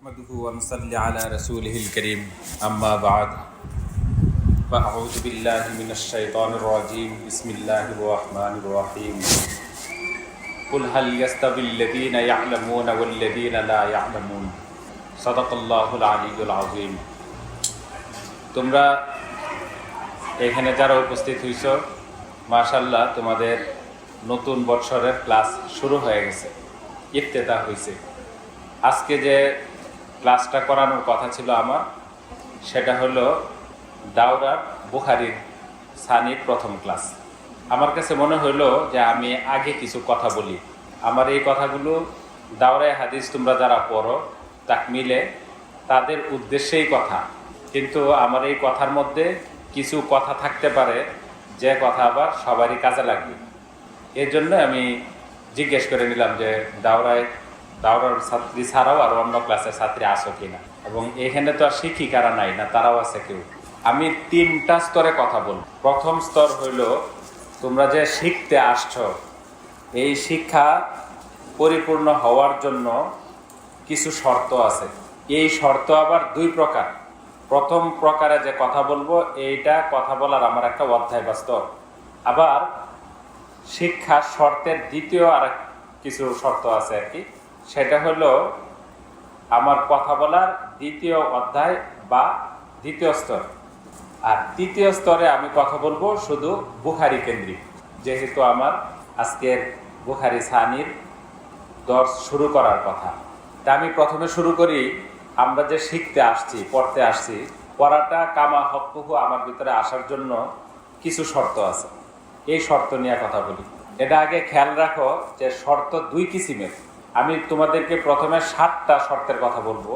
نحمده ونصلي على رسوله الكريم أما بعد فأعوذ بالله من الشيطان الرجيم بسم الله الرحمن الرحيم قل هل يستوي الذين يعلمون والذين لا يعلمون صدق الله العلي العظيم তোমরা এখানে যারা উপস্থিত হইছ মাশাল্লাহ তোমাদের নতুন বৎসরের ক্লাস শুরু হয়ে গেছে ইফতেদা হয়েছে আজকে যে ক্লাসটা করানোর কথা ছিল আমার। সেটা হলো দাওরার বুখারির সানির প্রথম ক্লাস। আমার কাছে মনে হলো যে আমি আগে কিছু কথা বলি। আমার এই কথাগুলো দাওরায় হাদিস তোমরা যারা পড়ো তাক মিলে তাদের উদ্দেশ্যেই কথা। কিন্তু আমার এই কথার মধ্যে কিছু কথা থাকতে পারে, যে কথা আবার সবারই কাজে লাগবে। এর জন্য আমি জিজ্ঞেস করে নিলাম যে, দাওরায় দাওরার ছাত্রী ছাড়াও আর অন্য ক্লাসের ছাত্রী আসো কিনা? এবং এখানে তো আর শিক্ষিকারা নাই না, তারাও আছে কেউ? আমি তিনটা স্তরে কথা বলব। প্রথম স্তর হইল, তোমরা যে শিখতে আসছো, এই শিক্ষা পরিপূর্ণ হওয়ার জন্য কিছু শর্ত আছে। এই শর্ত আবার দুই প্রকার। প্রথম প্রকারে যে কথা বলব, এইটা কথা বলার আমার একটা অধ্যায় বাস্তব আবার শিক্ষা শর্তের দ্বিতীয় আর কিছু শর্ত আছে আর কি। সেটা হলো আমার কথা বলার দ্বিতীয় অধ্যায় বা দ্বিতীয় স্তর। আর তৃতীয় স্তরে আমি কথা বলব শুধু বুখারি কেন্দ্রিক। যেহেতু আমার আজকের বুখারি সানির দর্শ শুরু করার কথা। তা আমি প্রথমে শুরু করি, আমরা যে শিখতে আসছি, পড়তে আসছি, পড়াটা কামা হকহু আমার ভিতরে আসার জন্য কিছু শর্ত আছে। এই শর্ত নিয়ে কথা বলি। এটা আগে খেয়াল রাখো যে শর্ত দুই কিসিমের। আমি তোমাদেরকে প্রথমে সাতটা শর্তের কথা বলব।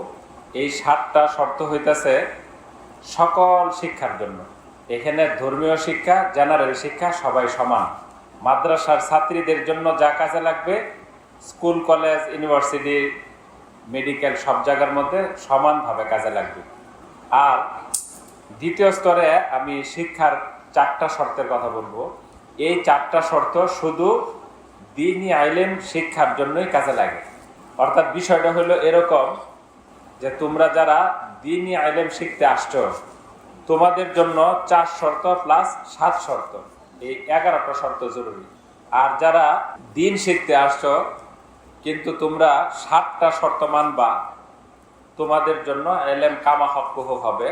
এই সাতটা শর্ত হইতেছে সকল শিক্ষার জন্য। এখানে ধর্মীয় শিক্ষা, জেনারেল শিক্ষা সবাই সমান। মাদ্রাসার ছাত্রীদের জন্য যা কাজে লাগবে, স্কুল, কলেজ, ইউনিভার্সিটি, মেডিকেল সব জায়গার মধ্যে সমানভাবে কাজে লাগবে। আর দ্বিতীয় স্তরে আমি শিক্ষার চারটা শর্তের কথা বলব। এই চারটা শর্ত শুধু দিনই আইলেম শিক্ষার জন্যই কাজে লাগে। অর্থাৎ বিষয়টা হলো এরকম যে তোমরা যারা দিনই আইলেম শিখতে আসছো, তোমাদের জন্য চার শর্ত প্লাস সাত শর্ত। এই এগারোটা শর্ত জরুরি। আর যারা দিন শিখতে আসছো, কিন্তু তোমরা সাতটা শর্ত মানবা, তোমাদের জন্য এলেম কামা হক্কুহ হবে,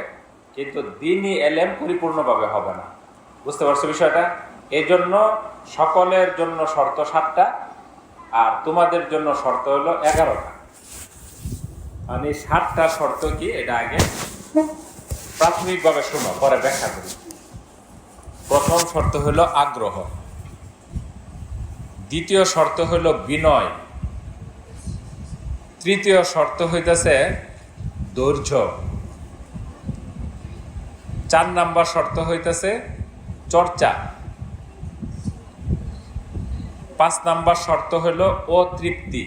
কিন্তু দিনই এলেম পরিপূর্ণভাবে হবে না। বুঝতে পারছ বিষয়টা? এই জন্য সকলের জন্য শর্ত সাতটা, আর তোমাদের জন্য শর্ত হলো এগারোটা। মানে সাতটা শর্ত কি? এটা আগে প্রাথমিকভাবে শোনো, পরে ব্যাখ্যা করি। প্রথম শর্ত হলো আগ্রহ। দ্বিতীয় শর্ত হলো বিনয়। তৃতীয় শর্ত হইতেছে ধৈর্য চার নাম্বার শর্ত হইতেছে চর্চা। পাঁচ নাম্বার শর্ত হইল অতৃপ্তি।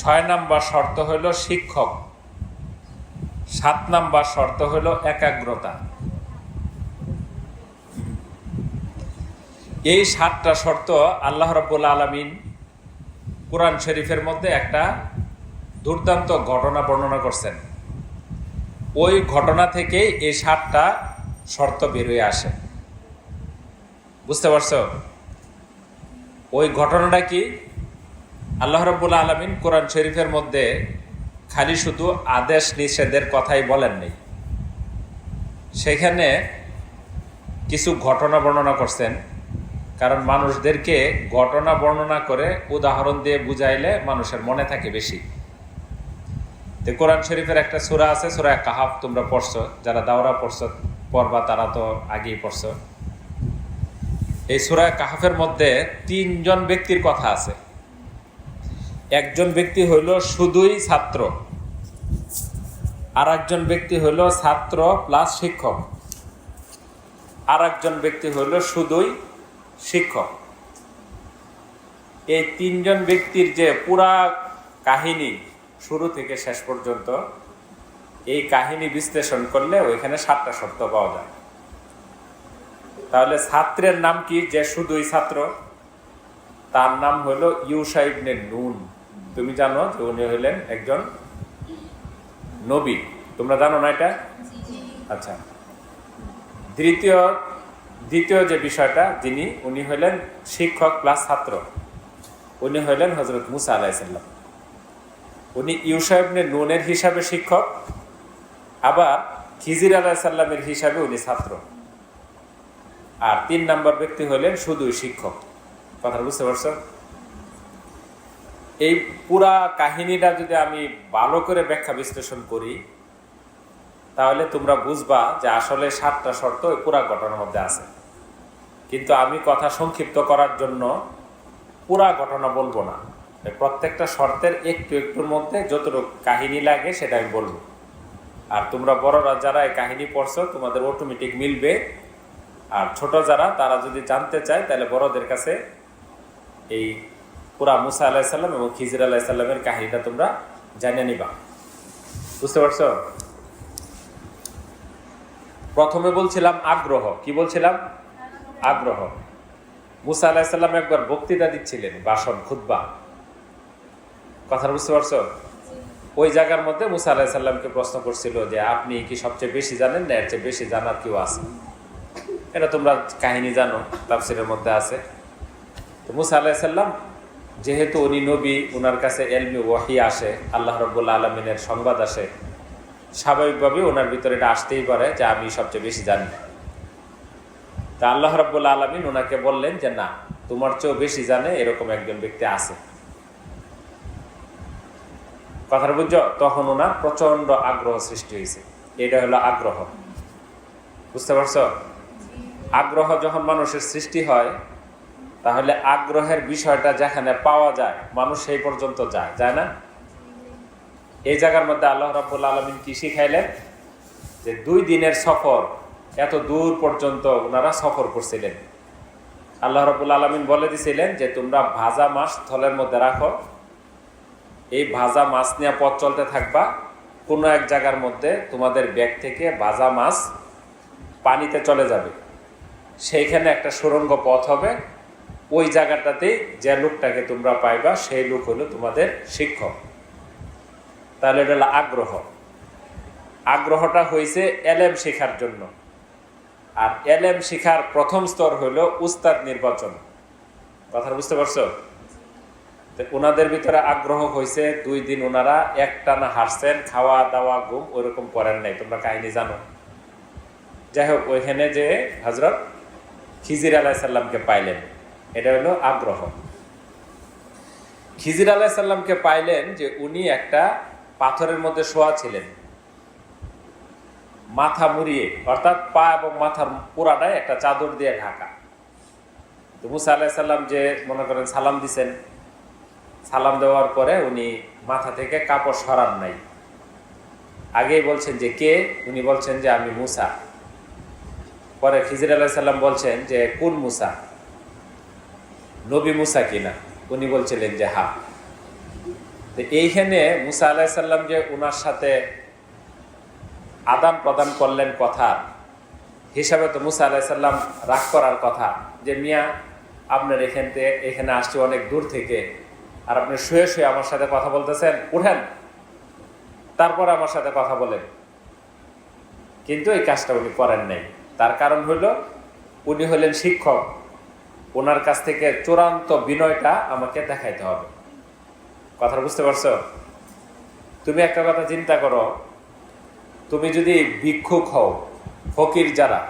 ছয় নাম্বার শর্ত হইল শিক্ষক। সাত নাম্বার শর্ত হইল একাগ্রতা। এই সাতটা শর্ত আল্লাহ রব্বুল আলমিন কোরআন শরীফের মধ্যে একটা দুর্দান্ত ঘটনা বর্ণনা করছেন। ওই ঘটনা থেকেই এই সাতটা শর্ত বেরোয় আসে। বুঝতে পারছ? ওই ঘটনাটা কি? আল্লাহ রব্বুল আলমিন কোরআন শরীফের মধ্যে খালি শুধু আদেশ নিষেধের কথাই বলেননি। সেখানে কিছু ঘটনা বর্ণনা করছেন। কারণ মানুষদেরকে ঘটনা বর্ণনা করে উদাহরণ দিয়ে বুঝাইলে মানুষের মনে থাকে বেশি। তো কোরআন শরীফের একটা সুরা আছে, সুরা কাহাব তোমরা পড়ছো। যারা দাওরা পড়ছো, পড়বা, তারা তো আগেই পড়ছো। এই সুরা কাহাফের মধ্যে তিনজন ব্যক্তির কথা আছে। একজন ব্যক্তি হইল শুধুই ছাত্র আর একজন ব্যক্তি হইল ছাত্র প্লাস শিক্ষক আর একজন ব্যক্তি হইল শুধুই শিক্ষক। এই তিনজন ব্যক্তির যে পুরা কাহিনী শুরু থেকে শেষ পর্যন্ত, এই কাহিনী বিশ্লেষণ করলে ওইখানে সাতটা শর্ত পাওয়া যায়। তাহলে ছাত্রের নাম কি? যে শুধুই ছাত্র। তার নাম হলো ইউসাইবনে নুন। তুমি জানো যে উনি হলেন একজন নবী। তোমরা জানো না এটা? আচ্ছা। দ্বিতীয় দ্বিতীয় যে বিষয়টা, যিনি, উনি হলেন শিক্ষক প্লাস ছাত্র। উনি হলেন হজরত মুসা আলাইসাল্লাম উনি ইউসাহেবনে নুনের হিসাবে শিক্ষক। আবার খিজির আলাইসাল্লামের হিসাবে উনি ছাত্র। আর তিন নম্বর ব্যক্তি হইলেন শুধুই শিক্ষক। কথা বুঝতে পারছ এই পুরা কাহিনীটা যদি আমি ভালো করে ব্যাখ্যা বিশ্লেষণ করি, তাহলে তোমরা বুঝবা যে আসলে সাতটা শর্ত ওই পুরা ঘটনার মধ্যে আছে। কিন্তু আমি কথা সংক্ষিপ্ত করার জন্য পুরা ঘটনা বলব না। প্রত্যেকটা শর্তের একটু একটুর মধ্যে যতটুকু কাহিনী লাগে সেটা আমি বলব। আর তোমরা বড়রা যারা এই কাহিনী পড়ছো, তোমাদের অটোমেটিক মিলবে আর ছোট যারা, তারা যদি জানতে চায়, তাহলে বড়দের কাছে এই পুরা মুসা আলাহিসাল্লাম এবং খিজির আলাহিসাল্লামের কাহিনীটা তোমরা জানিয়ে নিবা। বুঝতে পারছ? প্রথমে বলছিলাম আগ্রহ। কি বলছিলাম? আগ্রহ। মুসা আলাহিসাল্লাম একবার বক্তৃতা দিচ্ছিলেন বাসন খুদ্া কথা বুঝতে পারছ? ওই জায়গার মধ্যে মুসা আলাহিসাল্লামকে প্রশ্ন করছিল যে, আপনি কি সবচেয়ে বেশি জানেন না? এর চেয়ে বেশি জানার কেউ আছে? এটা তোমরা কাহিনী জানো, তাফসিরের মধ্যে আছে। তো মুসা আলাহিসাল্লাম যেহেতু উনি নবী ওনার কাছে এলমি ওয়াহি আসে, আল্লাহ রব্বুল্লা আলমিনের সংবাদ আসে স্বাভাবিকভাবে ওনার ভিতরে এটা আসতেই পারে যে আমি সবচেয়ে বেশি জানি। তা আল্লাহ রব্বুল্লা আলমিন ওনাকে বললেন যে, না, তোমার চেয়েও বেশি জানে এরকম একজন ব্যক্তি আছে। কথাটা বুঝছ? তখন ওনার প্রচণ্ড আগ্রহ সৃষ্টি হয়েছে। এটা হলো আগ্রহ। বুঝতে পারছ? আগ্রহ যখন মানুষের সৃষ্টি হয়, তাহলে আগ্রহের বিষয়টা যেখানে পাওয়া যায়, মানুষ সেই পর্যন্ত যায় যায় না? এই জায়গার মধ্যে আল্লাহ রাবুল আলমিন কি শিখাইলেন? যে দুই দিনের সফর, এত দূর পর্যন্ত ওনারা সফর করছিলেন। আল্লাহ রবুল আলমিন বলে দিছিলেন যে, তোমরা ভাজা মাছ থলের মধ্যে রাখো। এই ভাজা মাছ নিয়ে পথ চলতে থাকবা। কোনো এক জায়গার মধ্যে তোমাদের ব্যাগ থেকে ভাজা মাছ পানিতে চলে যাবে। সেইখানে একটা সুরঙ্গ পথ হবে। ওই জায়গাটাতে যে লোকটাকে তোমরা পাইবা, সেই লোক হলো তোমাদের শিক্ষক। তাহলে এটা হলো আগ্রহ। আগ্রহটা হয়েছে এলেম শেখার জন্য। আর এলেম শিখার প্রথম স্তর হলো উস্তাদ নির্বাচন। কথা বুঝতে পারছ? ওনাদের ভিতরে আগ্রহ হয়েছে দুই দিন ওনারা একটানা হাসছেন খাওয়া দাওয়া, ঘুম ওইরকম করেন নাই। তোমরা কাহিনী জানো। যাই হোক, ওইখানে যে হজরত খিজির আলাহিসাল্লামকে পাইলেন। এটা হলো আগ্রহ। খিজির আলাহিসাল্লামকে পাইলেন যে উনি একটা পাথরের মধ্যে শোয়া ছিলেন। মাথা মুড়িয়ে, অর্থাৎ পা এবং মাথার পুরাটাই একটা চাদর দিয়ে ঢাকা। তো মুসা আলাহিসাল্লাম যে মনে করেন সালাম দিছেন, সালাম দেওয়ার পরে উনি মাথা থেকে কাপড় সরান নাই। আগেই বলছেন যে কে? উনি বলছেন যে আমি মুসা। পরে খিজির আলাহিসাল্লাম বলছেন যে, কোন মুসা? নবী মুসা কিনা? উনি বলছিলেন যে, হা। তো এইখানে মুসা আলাহিসাল্লাম যে ওনার সাথে আদান প্রদান করলেন কথা, হিসাবে তো মুসা আলাহিসাল্লাম রাগ করার কথা যে, মিয়া, আপনার এখান থেকে, এখানে আসছে অনেক দূর থেকে আর আপনি শুয়ে শুয়ে আমার সাথে কথা বলতেছেন, উঠেন। তারপর আমার সাথে কথা বলেন। কিন্তু এই কাজটা উনি করেন নাই। তার কারণ হইল উনি হলেন শিক্ষক। ওনার কাছ থেকে চূড়ান্ত বিনয়টা আমাকে দেখাইতে হবে। কথা বুঝতে পারছ? তুমি একটা কথা চিন্তা করো। তুমি যদি ভিক্ষুক হও, ফকির যারা,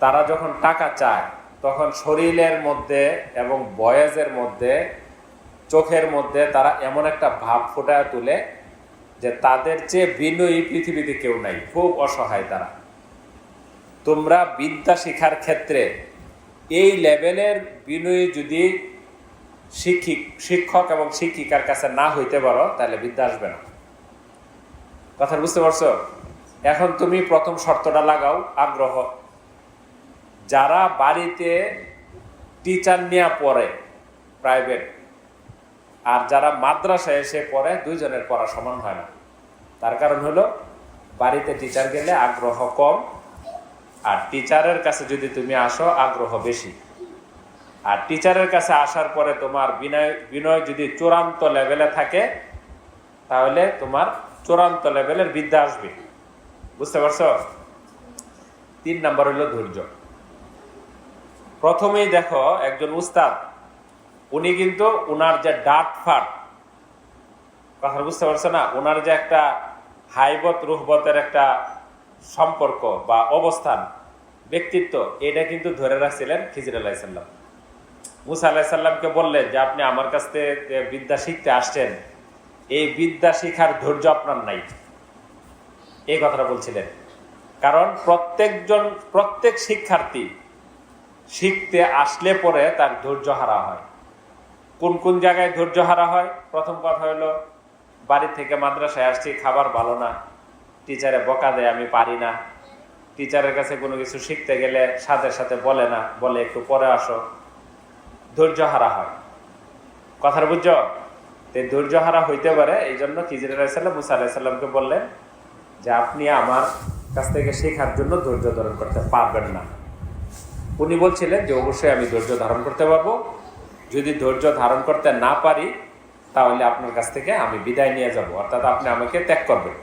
তারা যখন টাকা চায়, তখন শরীরের মধ্যে এবং বয়েজের মধ্যে, চোখের মধ্যে তারা এমন একটা ভাব ফুটায় তুলে যে তাদের চেয়ে বিনয়ী পৃথিবীতে কেউ নাই, খুব অসহায় তারা। তোমরা বিদ্যা শিক্ষার ক্ষেত্রে এই লেভেলের বিনয়ী যদি শিক্ষিক, শিক্ষক এবং শিক্ষিকার কাছে না হইতে পারো, তাহলে বিদ্যা আসবে না। কথা বুঝতে পারছ? এখন তুমি প্রথম শর্তটা লাগাও, আগ্রহ। যারা বাড়িতে টিচার নিয়ে পড়ে প্রাইভেট আর যারা মাদ্রাসায় এসে পড়ে, দুইজনের পড়া সমান হয় না। তার কারণ হলো, বাড়িতে টিচার গেলে আগ্রহ কম আর টিচারের কাছে যদি তুমি আসো, আগ্রহ বেশি। আর টিচারের কাছে আসার পরে তোমার বিনয় বিনয় যদি চূড়ান্ত লেভেলে থাকে, তাহলে তোমার চূড়ান্ত লেভেলের বিদ্যা আসবে। বুঝতে পারছ? তিন নাম্বার হলো ধৈর্য। প্রথমেই দেখো, একজন উস্তাদ, উনি কিন্তু উনার যে ডাট ফাট কথা বুঝতে পারছ না? ওনার যে একটা হাইবত রুহবতের একটা সম্পর্ক বা অবস্থান ব্যক্তিত্ব, এটা কিন্তু ধরে রাখছিলেন খিজির আলাহিসাল্লাম মুসা আলাহিসাল্লামকে বললেন যে, আপনি আমার কাছ থেকে বিদ্যা শিখতে আসছেন। এই বিদ্যা শিখার ধৈর্য আপনার নাই। এই কথাটা বলছিলেন। কারণ প্রত্যেকজন, প্রত্যেক শিক্ষার্থী শিখতে আসলে পরে তার ধৈর্য হারা হয়। কোন কোন জায়গায় ধৈর্য হারা হয়? প্রথম কথা হলো বাড়ি থেকে মাদ্রাসায় আসছি, খাবার ভালো না, টিচারে বকা দেয়, আমি পারি না। টিচারের কাছে কোনো কিছু শিখতে গেলে সাথে সাথে বলে না, বলে একটু পরে আসো। ধৈর্য হারা হয়। কথার বুঝছ? তো ধৈর্য হারা হইতে পারে এই জন্য খিজির আলাইসাল্লাম মুসা আলাইসাল্লামকে বললেন যে, আপনি আমার কাছ থেকে শেখার জন্য ধৈর্য ধারণ করতে পারবেন না। উনি বলছিলেন যে, অবশ্যই আমি ধৈর্য ধারণ করতে পারব। যদি ধৈর্য ধারণ করতে না পারি, তাহলে আপনার কাছ থেকে আমি বিদায় নিয়ে যাব। অর্থাৎ আপনি আমাকে ত্যাগ করবেন।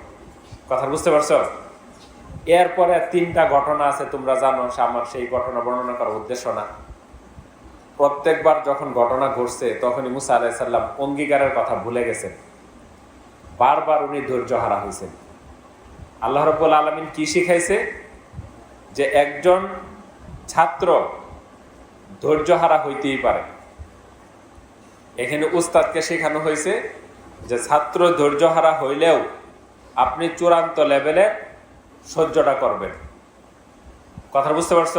কথা বুঝতে পারছ? এরপরে তিনটা ঘটনা আছে, তোমরা জানো, আমার সেই ঘটনা বর্ণনা করার উদ্দেশ্য না। প্রত্যেকবার যখন ঘটনা ঘটছে, তখনই মুসা আলাইসাল্লাম অঙ্গীকারের কথা ভুলে গেছেন। বারবার উনি ধৈর্য হারা হয়েছেন। আল্লাহ রব্বুল আলমিন কি শিখাইছে? যে একজন ছাত্র ধৈর্য হারা হইতেই পারে। এখানে উস্তাদকে শেখানো হয়েছে যে ছাত্র ধৈর্য হারা হইলেও আপনি চূড়ান্ত লেভেলে সহ্যটা করবেন। কথা বুঝতে পারছ?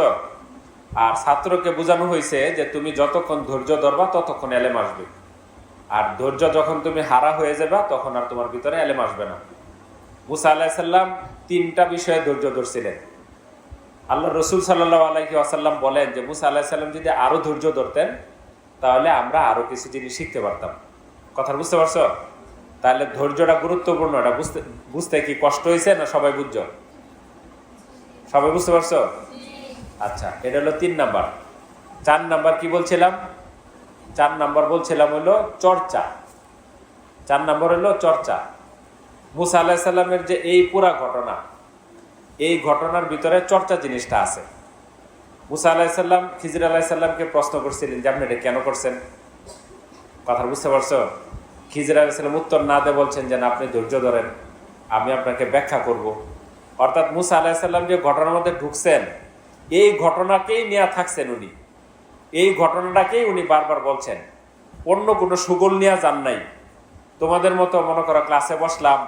আর ছাত্রকে বোঝানো হয়েছে যে তুমি যতক্ষণ ধৈর্য ধরবা, ততক্ষণ এলেম আসবে। আর ধৈর্য যখন তুমি হারা হয়ে যাবা, তখন আর তোমার ভিতরে এলেম আসবে না। মুসা আলাহিসাল্লাম তিনটা বিষয়ে ধৈর্য ধরছিলেন। আল্লাহ রসুল সাল্লাহ আলাইহি আসাল্লাম বলেন যে, মুসা আলাহিসাল্লাম যদি আরও ধৈর্য ধরতেন, তাহলে আমরা আরও কিছু জিনিস শিখতে পারতাম। কথা বুঝতে পারছ? তাহলে ধৈর্যটা গুরুত্বপূর্ণ। এটা বুঝতে বুঝতে কি কষ্ট হয়েছে না সবাই বুঝছ? সবাই বুঝতে পারছ? আচ্ছা এটা হলো তিন নাম্বার। চার নাম্বার কি বলছিলাম? চার নাম্বার বলছিলাম হলো চর্চা। চার নাম্বার হলো চর্চা। মুসা আলাহিসাল্লামের যে এই পুরা ঘটনা, এই ঘটনার ভিতরে চর্চা জিনিসটা আছে। মুসা আলাহিসাল্লাম খিজির আলাহিসাল্লামকে প্রশ্ন করছিলেন যে আপনি এটা কেন করছেন? কথা বুঝতে পারছ? খিজির আলাহিসাল্লাম উত্তর না দিয়ে বলছেন যে না, আপনি ধৈর্য ধরেন, আমি আপনাকে ব্যাখ্যা করব। অর্থাৎ মুসা আলাহিসাল্লাম যে ঘটনার মধ্যে ঢুকছেন, এই ঘটনাকেই নিয়ে থাকছেন উনি। এই ঘটনাটাকেই উনি বারবার বলছেন। অন্য কোনো সুগল নিয়ে যান নাই। তোমাদের মতো মনে করো ক্লাসে বসলাম,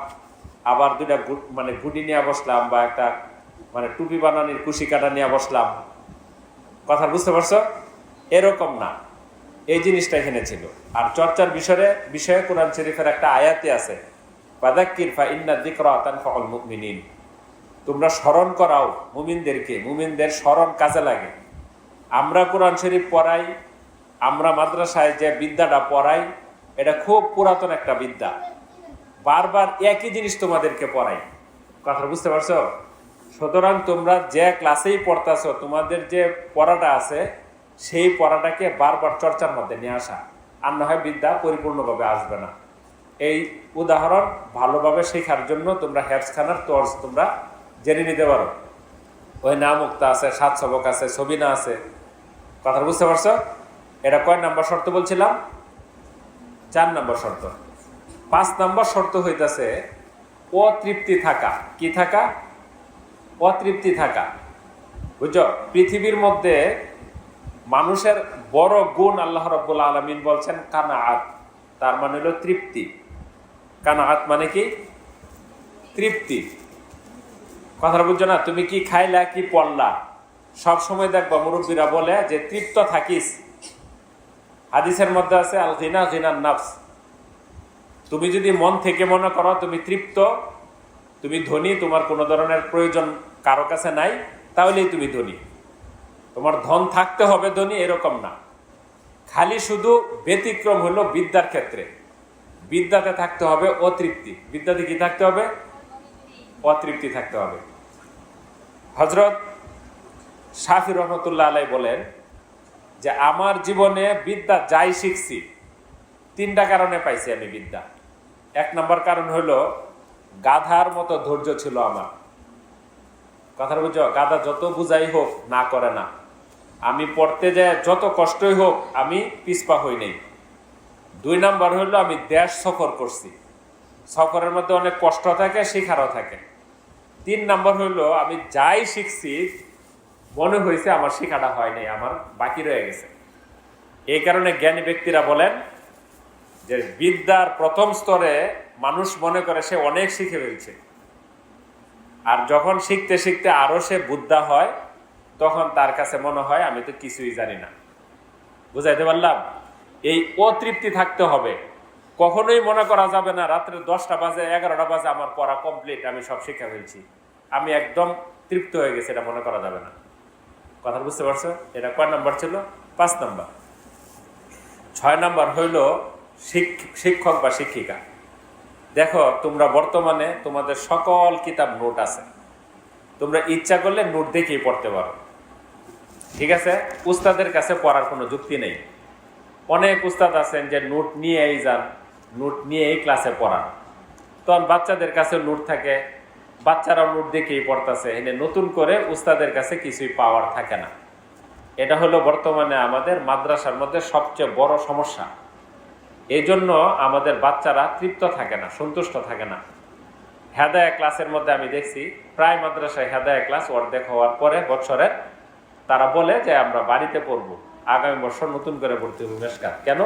আবার দুইটা মানে গুটি নিয়ে বসলাম বা একটা মানে টুপি বানানির কুশি কাটা নিয়ে বসলাম। কথা বুঝতে পারছ? এরকম না। এই জিনিসটা এখানে ছিল। আর চর্চার বিষয়ে বিষয়ে কোরআন শরীফের একটা আয়াতে আছে। বাদাক্কির ফা ইন্না যিকরা তানফাউল মুমিনিন। তোমরা স্মরণ করাও মুমিনদেরকে, মুমিনদের স্মরণ কাজে লাগে। আমরা কোরআন শরীফ পড়াই, আমরা মাদ্রাসায় যে বিদ্যাটা পড়াই, এটা খুব পুরাতন একটা বিদ্যা। বারবার একই জিনিস তোমাদেরকে পড়াই। কথা বুঝতে পারছ? সুতরাং তোমরা যে ক্লাসেই পড়তেছো, তোমাদের যে পড়াটা আছে, সেই পড়াটাকে বারবার চর্চার মধ্যে নিয়ে আসা। আর না হয় বিদ্যা পরিপূর্ণভাবে আসবে না। এই উদাহরণ ভালোভাবে শেখার জন্য তোমরা হ্যাপসখানার তর্স তোমরা জেনে নিতে পারো। ওই নামুক্তা আছে সাত সবক আছে সবিনা আছে। কথা বুঝতে পারছ? এটা কয় নাম্বার শর্ত বলছিলাম? চার নাম্বার শর্ত। পাঁচ নাম্বার শর্ত হইতাছে অতৃপ্তি থাকা। কি থাকা? অতৃপ্তি থাকা। বুঝছ? পৃথিবীর মধ্যে মানুষের বড় গুণ আল্লাহ রব্বুল আলমিন বলছেন, কানাআত। তার মানে হলো তৃপ্তি। কানাআত মানে কি? তৃপ্তি। কথাটা বুঝছ না? তুমি কি খাইলা, কি পড়লা? সব সময় দেখবা মুরব্বীরা বলে যে তৃপ্ত থাকিস। হাদিসের মধ্যে আছে আল গিনা গিনার নাফস। তুমি যদি মন থেকে মনে করো, তুমি তৃপ্ত, তুমি ধনী, তোমার কোনো ধরনের প্রয়োজন কারও কাছে নাই, তাহলেই তুমি ধনী। তোমার ধন থাকতে হবে ধনী, এরকম না। খালি শুধু ব্যতিক্রম হলো বিদ্যার ক্ষেত্রে। বিদ্যাতে থাকতে হবে অতৃপ্তি। বিদ্যাতে কি থাকতে হবে? অতৃপ্তি থাকতে হবে। হজরত শাফি রহমতুল্লাহ আলাই বলেন যে, আমার জীবনে বিদ্যা যাই শিখছি, তিনটা কারণে পাইছি আমি বিদ্যা। এক নম্বর কারণ হলো, গাধার মতো ধৈর্য ছিল আমার। কথাটা বুঝছ? গাধা যত বুঝাই হোক, না করে না। আমি পড়তে যাই যত কষ্টই হোক, আমি পিছপা হই নাই। দুই নাম্বার হলো, আমি দেশ সফর করছি। সফরের মধ্যে অনেক কষ্ট থাকে, শেখারও থাকে। তিন নম্বর হলো আমি যাই শিখছি, মনে হয়েছে আমার শেখাটা হয় নাই, আমার বাকি রয়ে গেছে। এই কারণে জ্ঞানী ব্যক্তিরা বলেন যে বিদ্যার প্রথম স্তরে মানুষ মনে করে সে অনেক শিখে ফেলছে। আর যখন শিখতে শিখতে আরও সে বুদ্ধা হয়, তখন তার কাছে মনে হয়, আমি তো কিছুই জানি না। বুঝাইতে পারলাম? এই অতৃপ্তি থাকতে হবে। কখনোই মনে করা যাবে না, রাত্রে দশটা বাজে, এগারোটা বাজে আমার পড়া কমপ্লিট আমি সব শিক্ষা ফেলছি। আমি একদম তৃপ্ত হয়ে গেছি, এটা মনে করা যাবে না। কথা বুঝতে পারছ? এটা কয় নাম্বার ছিল? পাঁচ নাম্বার। ছয় নাম্বার হইল শিক- শিক্ষক বা শিক্ষিকা। দেখো, তোমরা বর্তমানে তোমাদের সকল কিতাব নোট আছে। তোমরা ইচ্ছা করলে নোট দেখেই পড়তে পারো। ঠিক আছে? উস্তাদের কাছে পড়ার কোনো যুক্তি নেই। অনেক উস্তাদ আছেন যে নোট নিয়েই যান। নোট নিয়েই ক্লাসে পড়ান। তখন বাচ্চাদের কাছে নোট থাকে বাচ্চারা নোট দেখেই পড়তেছে, এনে নতুন করে উস্তাদের কাছে কিছুই পাওয়ার থাকে না। এটা হলো বর্তমানে আমাদের মাদ্রাসার মধ্যে সবচেয়ে বড় সমস্যা। এই জন্য আমাদের বাচ্চারা তৃপ্ত থাকে না, সন্তুষ্ট থাকে না। হেদায়া ক্লাসের মধ্যে আমি দেখছি, প্রায় মাদ্রাসায় হেদায়া ক্লাস অর্ধেক হওয়ার পরে বছরে তারা বলে যে, আমরা বাড়িতে পড়ব, আগামী বছর নতুন করে ভর্তি হবে কেন?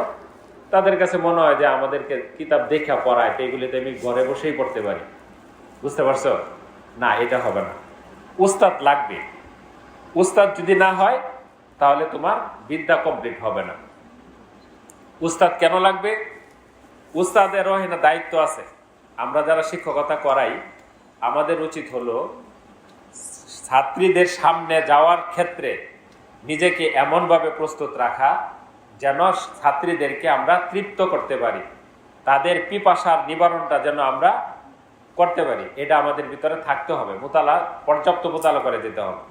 তাদের কাছে মনে হয় যে আমাদেরকে কিতাব দেখা পড়ায় তো এগুলিতে আমি ঘরে বসেই পড়তে পারি। বুঝতে পারছ? না, এটা হবে না। উস্তাদ লাগবে। উস্তাদ যদি না হয়, তাহলে তোমার বিদ্যা কমপ্লিট হবে না। উস্তাদ কেন লাগবে? উস্তাদের এখানে দায়িত্ব আছে। আমরা যারা শিক্ষকতা করাই, আমাদের উচিত হলো ছাত্রীদের সামনে যাওয়ার ক্ষেত্রে নিজেকে এমনভাবে প্রস্তুত রাখা যেন ছাত্রীদেরকে আমরা তৃপ্ত করতে পারি। তাদের পিপাসার নিবারণটা যেন আমরা করতে পারি। এটা আমাদের ভিতরে থাকতে হবে। মোতালা, পর্যাপ্ত মোতালা করে যেতে হবে।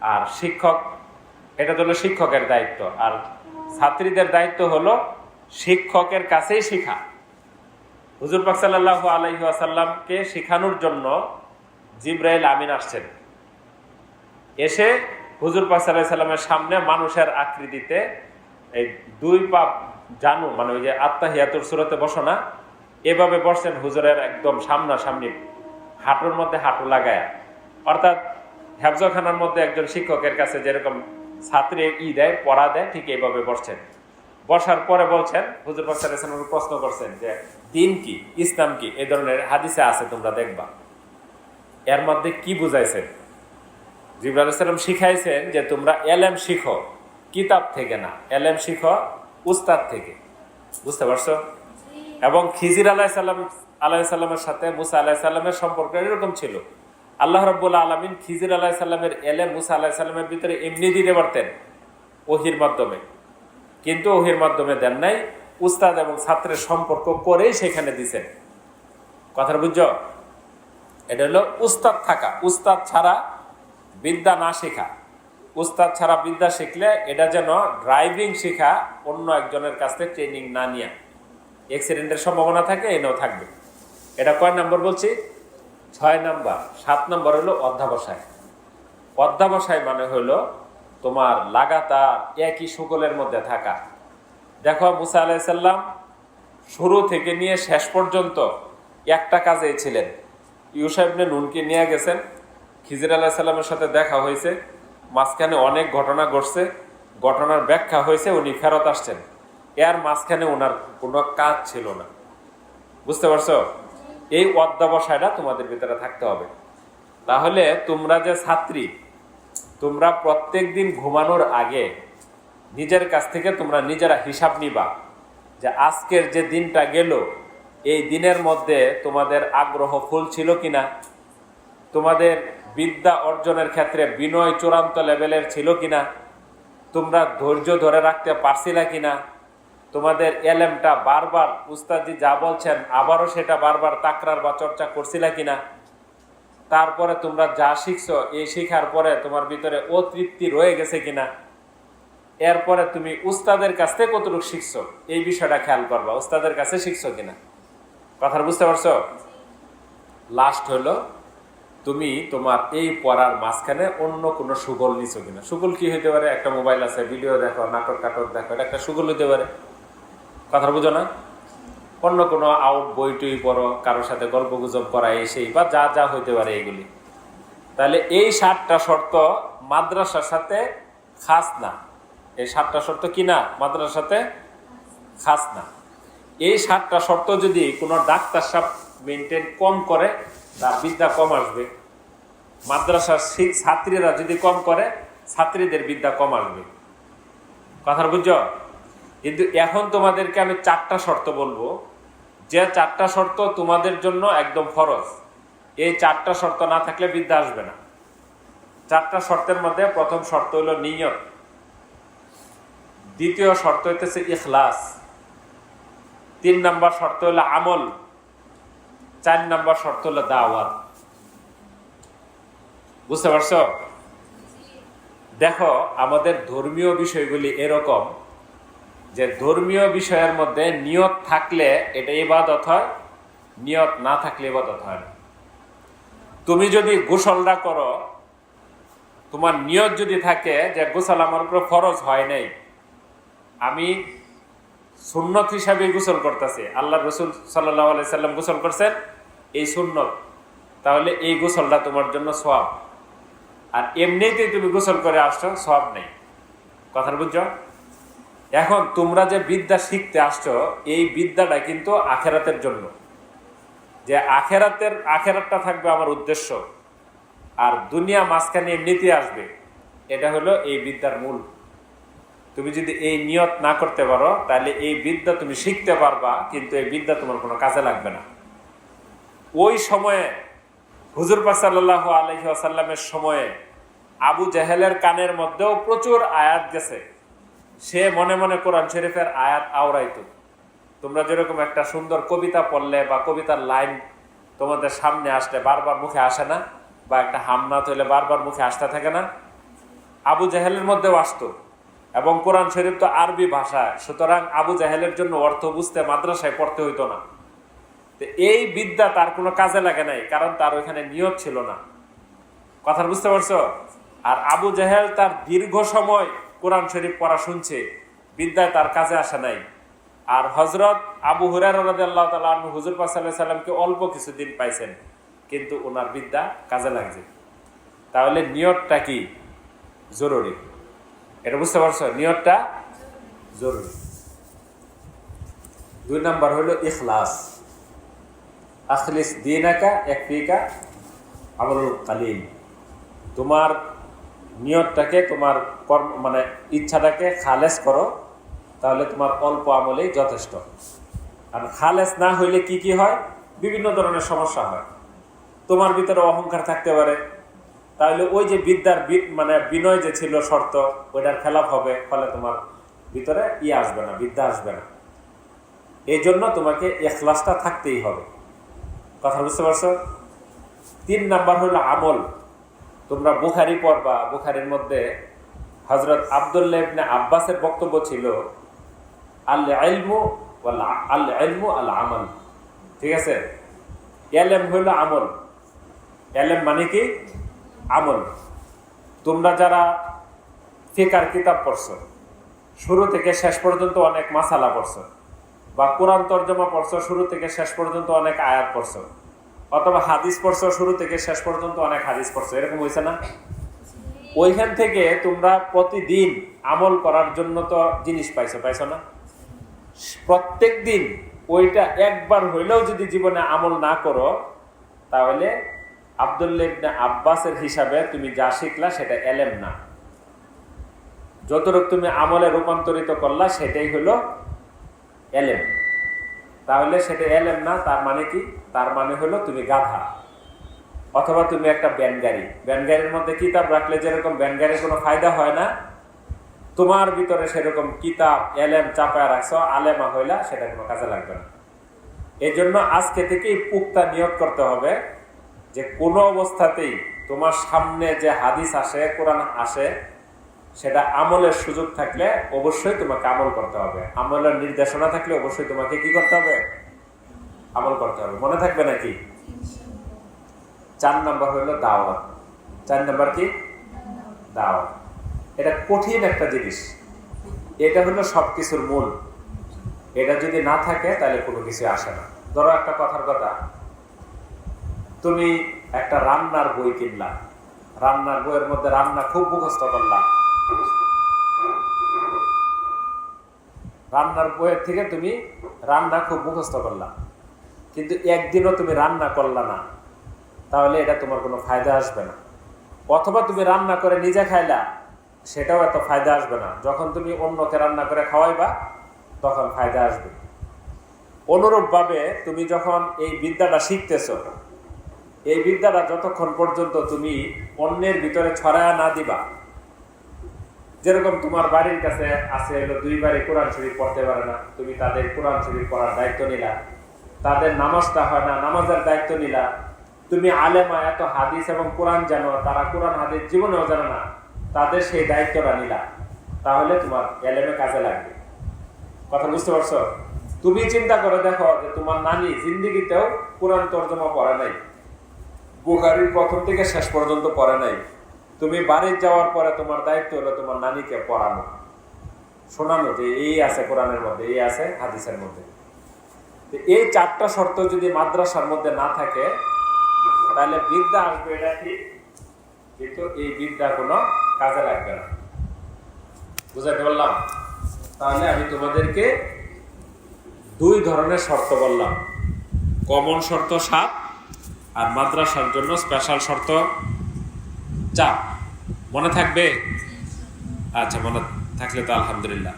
আর শিক্ষক, এটা হলো শিক্ষকের দায়িত্ব। আর ছাত্রীদের দায়িত্ব হলো শিক্ষকের কাছেই শেখা। হুজুর পাক সাল্লাহ আলহি আসাল্লামকে শেখানোর জন্য জিব্রাইল আমিন আসছেন। এসে হুজুর পাক সাল্লামের সামনে মানুষের আকৃতিতে এই দুই পাপ জানু মানে ওই যে আত্মাহিয়াতুর সুরতে বসো না, এভাবে বসছেন হুজুরের একদম সামনাসামনি হাঁটুর মধ্যে হাঁটু লাগায়া। অর্থাৎ হেফজখানার মধ্যে একজন শিক্ষকের কাছে যেরকম ছাত্রী ই দেয়, পড়া দেয়, ঠিক এইভাবে বসছেন। বসার পরে বলছেন, হুজুর পাক সাল্লাল্লাহু আলাইহি ওয়াসাল্লাম প্রশ্ন করছেন যে, দিন কি? ইসলাম কি? এ ধরনের হাদিসে আছে, তোমরা দেখবা। এর মধ্যে কি বুঝাইছেন? জিবরাল সাল্লাম শিখাইছেন যে তোমরা এলেম শিখো। কিতাব থেকে না এলেম শিখো উস্তাদ থেকে। বুঝতে পারছ? এবং খিজির আলাহ সাল্লাম আলাহ সাল্লামের সাথে মুসা আলাহ সাল্লামের সম্পর্ক এরকম ছিল। আল্লাহ রব্বুল্লা আলমিন খিজির আলাহ সাল্লামের এলেম মুসা আলাহ সাল্লামের ভিতরে এমনি দিতে পারতেন ওহির মাধ্যমে। কিন্তু ওহির মাধ্যমে দেন নাই, উস্তাদ এবং ছাত্রের সম্পর্ক করেই সেখানে দিছেন। কথাটা বুঝছ? এটা হলো উস্তাদ থাকা। উস্তাদ ছাড়া বিদ্যা না শেখা। উস্তাদ ছাড়া বিদ্যা শিখলে এটা যেন ড্রাইভিং শেখা অন্য একজনের কাছ থেকে ট্রেনিং না নিয়ে। অ্যাক্সিডেন্টের সম্ভাবনা থাকে এনেও থাকবে। এটা কয় নম্বর বলছি? ছয় নম্বর। সাত নম্বর হলো অধ্যাবসায়। অধ্যাবসায় মানে হলো তোমার লাগাতার একই সকলের মধ্যে থাকা। দেখো মুসা আলাইসাল্লাম শুরু থেকে নিয়ে শেষ পর্যন্ত একটা কাজে ছিলেন। ইউসাইবনে নুনকে নিয়ে গেছেন। খিজির আলাহিসাল্লামের সাথে দেখা হয়েছে। মাঝখানে অনেক ঘটনা ঘটছে, ঘটনার ব্যাখ্যা হয়েছে, উনি ফেরত আসছেন। এর মাঝখানে ওনার কোনো কাজ ছিল না। বুঝতে পারছ? এই অধ্যাবসায়টা তোমাদের ভিতরে থাকতে হবে। তাহলে তোমরা যে ছাত্রী, তোমরা প্রত্যেক দিন ঘুমানোর আগে নিজের কাছ থেকে তোমরা নিজেরা হিসাব নিবা যে আজকের যে দিনটা গেল, এই দিনের মধ্যে তোমাদের আগ্রহ ফুল ছিল কিনা? তোমাদের বিদ্যা অর্জনের ক্ষেত্রে বিনয় চূড়ান্ত লেভেলের ছিল কিনা? তোমরা ধৈর্য ধরে রাখতে পারছিলা কিনা? তোমাদের এলেমটা বারবার উস্তাদি যা বলছেন আবারও সেটা বারবার তাকরার বা চর্চা করছিলা কিনা? তারপরে তোমরা যা শিখছো এই শিখার পরে তোমার ভিতরে অতৃপ্তি রয়ে গেছে কিনা? এরপরে তুমি উস্তাদের কাছ থেকে কতটুকু শিখছো? এই বিষয়টা খেয়াল করবা উস্তাদের কাছে শিখছো কিনা? কথা বুঝতে পারছ? লাস্ট হলো তুমি তোমার এই পড়ার মাঝখানে অন্য কোনো সুগল নিছো কিনা? সুগল কি হইতে পারে? একটা মোবাইল আছে, ভিডিও দেখো, নাটক টাটক দেখো, এটা একটা সুগল হইতে পারে। কথা বুঝো না? অন্য কোনো আউট বই টই পড়ো, কারোর সাথে গল্প গুজব করা, এই সেই, বা যা যা হইতে পারে এইগুলি। তাহলে এই সাতটা শর্ত মাদ্রাসার সাথে খাস না। এই সাতটা শর্ত কি না? মাদ্রাসার সাথে খাস না। এই সাতটা শর্ত যদি কোনো ডাক্তার সাহেব মেনটেন কম করে বিদ্যা কম আসবে। মাদ্রাসার ছাত্রীরা যদি কম করে, ছাত্রীদের বিদ্যা কম আসবে। কথা বুঝছ? কিন্তু এখন তোমাদেরকে আমি চারটা শর্ত বলব। যে চারটা শর্ত তোমাদের জন্য একদম ফরজ। এই চারটা শর্ত না থাকলে বিদ্যা আসবে না। চারটা শর্তের মধ্যে প্রথম শর্ত হলো নিয়ত। দ্বিতীয় শর্ত হইতেছে ইখলাস। তিন নাম্বার শর্ত হলো আমল। চার নাম্বার শর্ত হলো দাওয়াত। বুঝতে পারছ? দেখো, আমাদের ধর্মীয় বিষয়গুলি এরকম যে ধর্মীয় বিষয়ের মধ্যে নিয়ত থাকলে এটা ইবাদত হয়, নিয়ত না থাকলে ইবাদত হয় না। তুমি যদি গোসলটা করো, তোমার নিয়ত যদি থাকে যে গোসল আমার উপর ফরজ হয় নাই, আমি সুন্নত হিসাবে গোসল করতেছি। আল্লাহ রসুল সাল্লাহ সাল্লাম গোসল করছেন এই সুন্নত। তাহলে এই গোসলটা তোমার জন্য সব আর এমনিতেই তুমি গোসল করে আসছো সব নেই। কথা বুঝছ? এখন তোমরা যে বিদ্যা শিখতে আসছো, এই বিদ্যাটা কিন্তু আখেরাতের জন্য। যে আখেরাতের, আখেরাতটা থাকবে আমার উদ্দেশ্য। আর দুনিয়া মাঝখানে এমনিতে আসবে। এটা হলো এই বিদ্যার মূল। তুমি যদি এই নিয়ত না করতে পারো, তাহলে এই বিদ্যা তুমি শিখতে পারবা, কিন্তু এই বিদ্যা তোমার কোনো কাজে লাগবে না। ওই সময়ে হুজুর পাসাল্লাহ আলহি আসাল্লামের সময়ে আবু জাহেলের কানের মধ্যেও প্রচুর আয়াত গেছে। সে মনে মনে কোরআন শরীফের আয়াত আওড়াইতো। তোমরা যেরকম একটা সুন্দর কবিতা পড়লে বা কবিতার লাইন তোমাদের সামনে আসলে বারবার মুখে আসে না বা একটা হামনাত হইলে বারবার মুখে আসতে থাকে না। আবু জাহেলের মধ্যেও আসতো এবং কোরআন শরীফ তো আরবি ভাষা সুতরাং আবু জাহেলের জন্য অর্থ বুঝতে মাদ্রাসায় পড়তে হইতো না। এই বিদ্যা তার কোনো কাজে লাগে নাই, কারণ তার ওইখানে নিয়ত ছিল না। কথা বুঝতে পারছ? আর আবু জাহেল তার দীর্ঘ সময় কোরআন শরীফ পড়া শুনছে, বিদ্যায় তার কাজে আসে নাই। আর হজরত আবু হুরার আল্লাহ তালা হুজুর সাল্লামকে অল্প কিছুদিন পাইছেন, কিন্তু ওনার বিদ্যা কাজে লাগছে। তাহলে নিয়তটা কি? জরুরি। এটা বুঝতে পারছ? নিয়তটা জরুরি। দুই নাম্বার হলো ইখলাস। আখলিস দিনাকা একফিকা আমরুল কালিম তোমার নিয়তটাকে, তোমার কর্ম মানে ইচ্ছাটাকে খালেস করো, তাহলে তোমার অল্প আমলেই যথেষ্ট। আর খালেস না হইলে কি কি হয়? বিভিন্ন ধরনের সমস্যা হয়। তোমার ভিতরে অহংকার থাকতে পারে। তাহলে ওই যে বিদ্যার মানে বিনয় যে ছিল শর্ত, ওইটার খেলাপ হবে, ফলে তোমার ভিতরে ই আসবে না, বিদ্যা আসবে না। এই জন্য তোমাকে এখলাসটা থাকতেই হবে। কথা বুঝতে পারছ? তিন নাম্বার হলো আমল। তোমরা বুখারি পড়বা, বুখারির মধ্যে হজরত আবদুল্লাহ ইবনে আব্বাসের বক্তব্য ছিল আল ওয়াল আল ইলমু আল আমল ঠিক আছে? এলেম হইল আমল। এলেম মানে কি? আমল। তোমরা যারা ফিকার কিতাব পড়ছো, শুরু থেকে শেষ পর্যন্ত অনেক মাসালা পড়ছো। বা কোরআন তর্জমা পড়ছো, শুরু থেকে শেষ পর্যন্ত অনেক আয়াত পড়ছো। অথবা হাদিস পড়ছো, শুরু থেকে শেষ পর্যন্ত অনেক হাদিস পড়ছো। এরকম হয়েছে না? ওইখান থেকে তোমরা প্রতিদিন আমল করার জন্য তো জিনিস পাইছো পাইছো না? প্রত্যেক দিন ওইটা একবার হইলেও যদি জীবনে আমল না করো, তাহলে আবদুল্লাহ আব্বাসের হিসাবে তুমি যা শিখলা সেটা এলেম না। যতটুকু তুমি আমলে রূপান্তরিত করলা, সেটাই হলো এলেম। তাহলে সেটা এলেম না, তার মানে কি? তার মানে হলো তুমি গাধা। অথবা তুমি একটা ব্যানগাড়ি ব্যানগাড়ির মধ্যে কিতাব রাখলে যেরকম ব্যানগাড়ির কোনো ফায়দা হয় না, তোমার ভিতরে সেরকম কিতাব, এলেম চাপায় রাখছো, আলেমা হইলা সেটা কোনো কাজে লাগবে না। এই জন্য আজকে থেকেই পুক্তা নিয়োগ করতে হবে যে কোনো অবস্থাতেই তোমার সামনে যে হাদিস আসে, কোরআন আসে সেটা আমলের সুযোগ থাকলে অবশ্যই তোমাকে আমল করতে হবে। আমলের নির্দেশনা থাকলে অবশ্যই তোমাকে কি করতে হবে? আমল করতে হবে। মনে থাকবে নাকি? চার নাম্বার হইল দাওয়াত। চার নাম্বার কি? দাওয়াত। এটা কঠিন একটা জিনিস। এটা হলো সবকিছুর মূল। এটা যদি না থাকে তাহলে কোনো কিছু আসে না। ধরো একটা কথার কথা। তুমি একটা রান্নার বই কিনলা। রান্নার বইয়ের মধ্যে রান্না খুব মুখস্থ করলা। রান্নার বইয়ের থেকে তুমি রান্না খুব মুখস্থ করলা। কিন্তু একদিনও তুমি রান্না করলা না। তাহলে এটা তোমার কোনো ফায়দা আসবে না। অথবা তুমি রান্না করে নিজে খাইলা, সেটাও এত ফায়দা আসবে না। যখন তুমি অন্যকে রান্না করে খাওয়াইবা, তখন ফায়দা আসবে। অনুরূপভাবে তুমি যখন এই বিদ্যাটা শিখতেছ, এই বিদ্যাটা যতক্ষণ পর্যন্ত তুমি অন্যের ভিতরে ছড়ায়া না দিবা যেরকম তোমার বাড়ির কাছে আছে দুই বাড়ি কোরআন শরীফ পড়তে পারে না, তুমি তাদের কোরআন শরীফ পড়ার দায়িত্ব নিলা। তাদের নামাজটা হয় না, নামাজের দায়িত্ব নিলা। তুমি আলেমা, এত হাদিস এবং কোরআন জানো, তারা কোরআন হাদিস জীবনেও জানো না। তাদের সেই দায়িত্বটা নিলা। তাহলে তোমার এলেমে কাজে লাগবে। কথা বুঝতে পারছ? তুমি চিন্তা করে দেখো যে তোমার নানি জিন্দিগিতেও কোরআন তর্জমা পড়ে নাই। বুখারির প্রথম থেকে শেষ পর্যন্ত পড়ে নাই। তুমি বাড়ি যাওয়ার পরে তোমার দায়িত্ব হলো তোমার নানিকে পড়ানো। শোনানো যে এই আছে কোরআনের মধ্যে, এই আছে হাদিসের মধ্যে। এই চারটা শর্ত যদি মাদ্রাসার মধ্যে না থাকে, তাহলে বিদ্যা আসবে এটা ঠিক কিন্তু এই বিদ্যা কোনো কাজে লাগবে না। বুঝাতে পারলাম? তাহলে আমি তোমাদেরকে দুই ধরনের শর্ত বললাম। কমন শর্ত সাত আর মাদ্রাসার জন্য স্পেশাল শর্ত চার। মনে থাকবে? আচ্ছা মনে থাকলে তো আলহামদুলিল্লাহ।